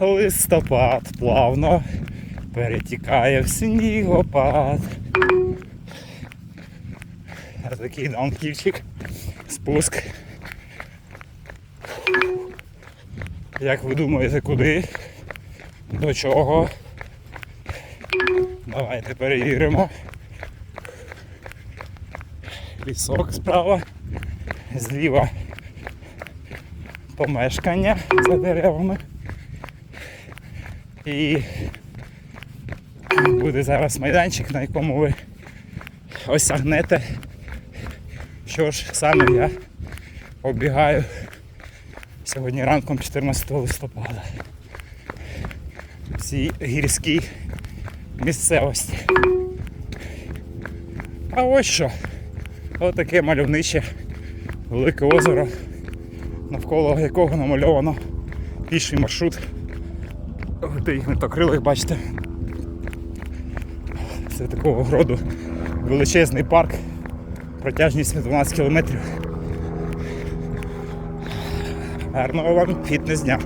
Листопад плавно перетікає в снігопад. Такий даунківчик, спуск. Як ви думаєте, куди? До чого? Давайте перевіримо. Лісок справа, зліва помешкання за деревами. І буде зараз майданчик, на якому ви осягнете, що ж саме я оббігаю сьогодні ранком 14 листопада. В цій гірській місцевості. А ось що. Отаке мальовниче велике озеро, навколо якого намальовано піший маршрут. Тих метокрилих, бачите. Це такого роду величезний парк, протяжність 12 кілометрів. Гарного вам фітнес дня.